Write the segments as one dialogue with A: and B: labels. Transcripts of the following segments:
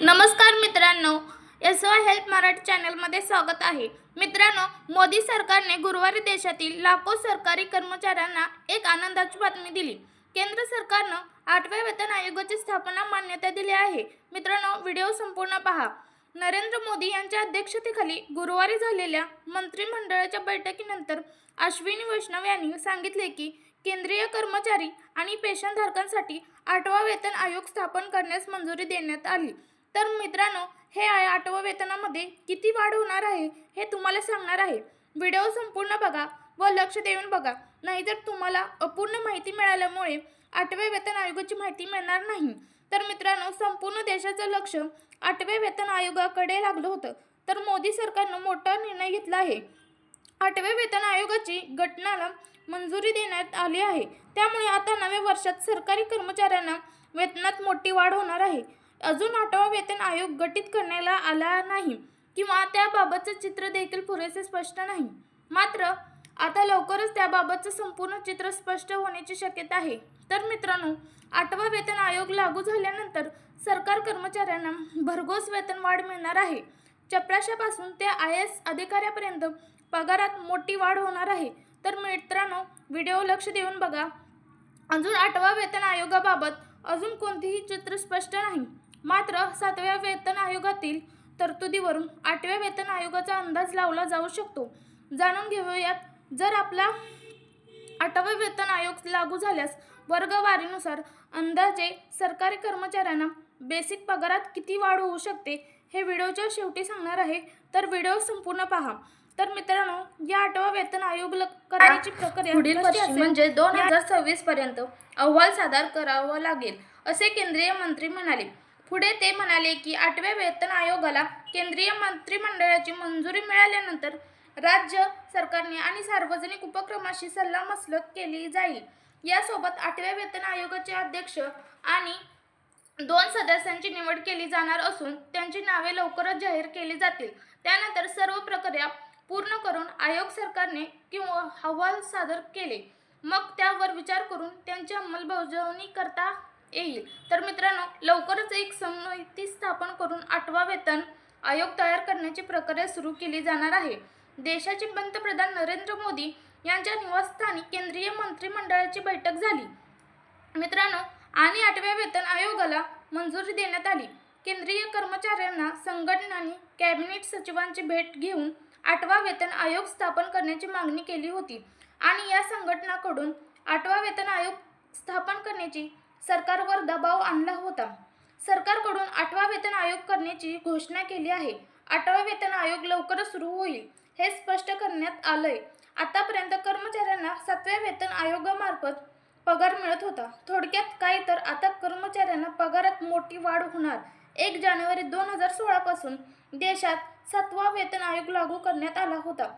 A: नमस्कार मित्रांनो S Y help Marathi चॅनलमध्ये स्वागत आहे. मित्रांनो मोदी सरकारने गुरुवारी देशातील लाखो सरकारी कर्मचाऱ्यांना एक आनंदाची बातमी दिली. केंद्र सरकारनं आठव्या वेतन आयोगाची स्थापना मान्यता दिली आहे. मित्रांनो व्हिडिओ संपूर्ण पहा. नरेंद्र मोदी यांच्या अध्यक्षतेखाली गुरुवारी झालेल्या मंत्रिमंडळाच्या बैठकीनंतर अश्विनी वैष्णव यांनी सांगितले की केंद्रीय कर्मचारी आणि पेन्शनधारकांसाठी आठवा वेतन आयोग स्थापन करण्यास मंजुरी देण्यात आली. तर मित्रांनो हे आहे आठवं वेतनामध्ये किती वाढ होणार आहे हे तुम्हाला सांगणार आहे. व्हिडिओ संपूर्ण बघा व लक्ष देऊन बघा. नाहीतर तुम्हाला अपूर्ण माहिती मिळाल्यामुळे आठव्या वेतन आयोगाची माहिती मिळणार नाही. तर मित्रांनो संपूर्ण देशाचं लक्ष आठव्या वेतन आयोगाकडे लागलं होतं. तर मोदी सरकारनं मोठा निर्णय घेतला आहे. आठव्या वेतन आयोगाची घटनाला मंजुरी देण्यात आली आहे. त्यामुळे आता नव्या वर्षात सरकारी कर्मचाऱ्यांना वेतनात मोठी वाढ होणार आहे. अजून आठवा वेतन आयोग गठीत करण्याला आला नाही किंवा त्याबाबतचं चित्र देखील पुरेसे स्पष्ट नाही. मात्र आता लवकरच त्याबाबतचं संपूर्ण चित्र स्पष्ट होण्याची शक्यता आहे. तर मित्रांनो आठवा वेतन आयोग लागू झाल्यानंतर सरकार कर्मचाऱ्यांना भरघोस वेतन वाढ मिळणार आहे. चपराशापासून ते आय एस अधिकाऱ्यापर्यंत पगारात मोठी वाढ होणार आहे. तर मित्रांनो व्हिडिओ लक्ष देऊन बघा. अजून आठवा वेतन आयोगाबाबत अजून कोणतेही चित्र स्पष्ट नाही. मात्र सातव्या वेतन आयोगातील तरतुदीवरून आठव्या वेतन आयोगाचा अंदाज लावला जाऊ शकतो. जाणून घेऊयात जर आपला आठवा वेतन आयोग लागू झाल्यास वर्गवारीनुसार अंदाजे सरकारी कर्मचाऱ्यांना बेसिक पगारात किती वाढ होऊ शकते हे व्हिडिओच्या शेवटी सांगणार आहे. तर व्हिडिओ संपूर्ण पहा. तर मित्रांनो या आठवा वेतन आयोग करण्याची प्रक्रिया
B: पुढील? म्हणजे दोन हजार सव्वीस पर्यंत अहवाल सादर करावा लागेल असे केंद्रीय मंत्री म्हणाले. पुढे ते म्हणाले की आठव्या वेतन आयोगाला केंद्रीय मंत्रिमंडळाची मंजुरी मिळाल्यानंतर राज्य सरकारने आणि सार्वजनिक उपक्रमाशी सल्लामसलत केली जाईल. यासोबत आठव्या वेतन आयोगाचे अध्यक्ष आणि दोन सदस्यांची निवड केली जाणार असून त्यांची नावे लवकरच जाहीर केली जातील. त्यानंतर सर्व प्रक्रिया पूर्ण करून आयोग सरकारने किंवा अहवाल सादर केले. मग त्यावर विचार करून त्यांची अंमलबजावणी करता येईल. तर मित्रांनो लवकरच एक समिती स्थापन करून आठवा वेतन आयोग तयार करण्याची प्रक्रिया सुरू केली जाणार आहे. देशाचे पंतप्रधान नरेंद्र मोदी यांच्या निवासस्थानी केंद्रीय मंत्रिमंडळाची बैठक झाली. मित्रांनो आणि आठव्या वेतन आयोगाला मंजुरी देण्यात आली. केंद्रीय कर्मचाऱ्यांना संघटनांनी कॅबिनेट सचिवांची भेट घेऊन आठवा वेतन आयोग स्थापन करण्याची मागणी केली होती. आणि या संघटनाकडून आठवा वेतन आयोग स्थापन करण्याची सरकारवर दबाव आणला होता. सरकारकडून आठवा वेतन आयोग करण्याची घोषणा केली आहे. आठवा वेतन आयोग लवकरच सुरू होईल हे स्पष्ट करण्यात आलंय. आतापर्यंत कर्मचाऱ्यांना सातव्या वेतन आयोगामार्फत पगार मिळत होता. थोडक्यात काय तर आता कर्मचाऱ्यांना पगारात मोठी वाढ होणार. एक जानेवारी दोन हजार सोळापासून देशात सातवा वेतन आयोग लागू करण्यात आला होता.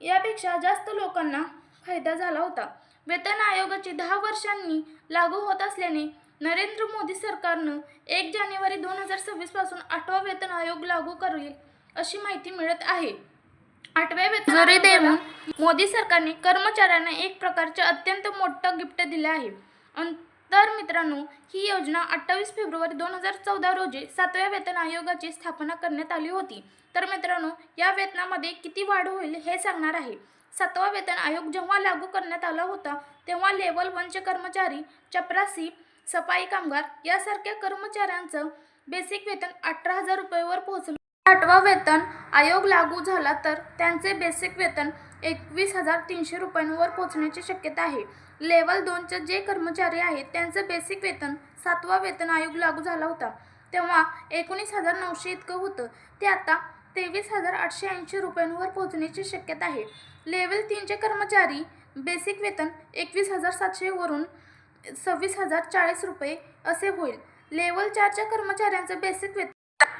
B: यापेक्षा जास्त लोकांना फायदा झाला होता. वेतन आयोगाची दहा वर्षांनी लागू होत असल्याने नरेंद्र मोदी सरकारनं एक जानेवारी दोन हजार सव्वीसपासून आठवा वेतन आयोग लागू करेल अशी माहिती मिळत आहे. आठव्या वेतन
A: देऊन
B: मोदी सरकारने कर्मचाऱ्यांना एक प्रकारचे अत्यंत मोठं गिफ्ट दिलं आहे. तर मित्रांनो ही योजना अठ्ठावीस फेब्रुवारी दोन हजार चौदा रोजी सातव्या वेतन आयोगाची स्थापना करण्यात आली होती. तर मित्रांनो या वेतनामध्ये किती वाढ होईल हे सांगणार आहे. सातवा वेतन आयोग जेव्हा लागू करण्यात आला होता तेव्हा लेवल वनचे कर्मचारी चपरासी सफाई कामगार यासारख्या कर्मचाऱ्यांचं बेसिक वेतन अठरा हजार रुपयेवर पोहोचलं. आठवा वेतन आयोग लागू झाला तर त्यांचे बेसिक वेतन एकवीस हजार तीनशे रुपयांवर पोहोचण्याची शक्यता आहे. लेवल दोनचे जे कर्मचारी आहेत त्यांचं बेसिक वेतन सातवा वेतन आयोग लागू झाला होता. तेव्हा एकोणीस हजार नऊशे इतकं होतं. ते आता तेवीस हजार आठशे ऐंशी रुपयांवर पोहोचण्याची शक्यता आहे. लेवल तीनचे कर्मचारी बेसिक वेतन एकवीस हजार सातशेवरून सव्वीस हजार चाळीस रुपये असे होईल. लेवल चारच्या कर्मचाऱ्यांचं बेसिक वेतन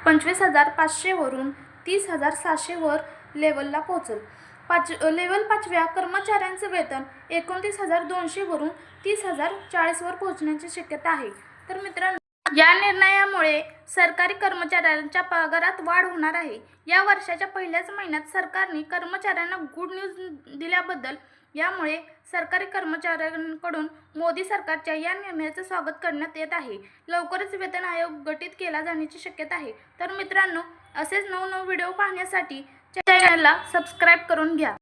B: पंचवीस हजार पाचशेवरून तीस हजार सहाशेवर लेवलला पोहोचेल. पाच लेवल पाचव्या कर्मचाऱ्यांचं वेतन एकोणतीस हजार दोनशेवरून तीस हजार चाळीसवर पोहोचण्याची शक्यता आहे. तर मित्रांनो या निर्णयामुळे सरकारी कर्मचाऱ्यांच्या पगारात वाढ होणार आहे. या वर्षाच्या पहिल्याच महिन्यात सरकारने कर्मचाऱ्यांना गुड न्यूज दिल्याबद्दल यामुळे सरकारी कर्मचाऱ्यांकडून मोदी सरकारच्या या निर्णयाचं स्वागत करण्यात येत आहे. लवकरच वेतन आयोग गठीत केला जाण्याची शक्यता आहे. तर मित्रांनो असेच नवनव व्हिडिओ पाहण्यासाठी चॅनलला सबस्क्राईब करून घ्या.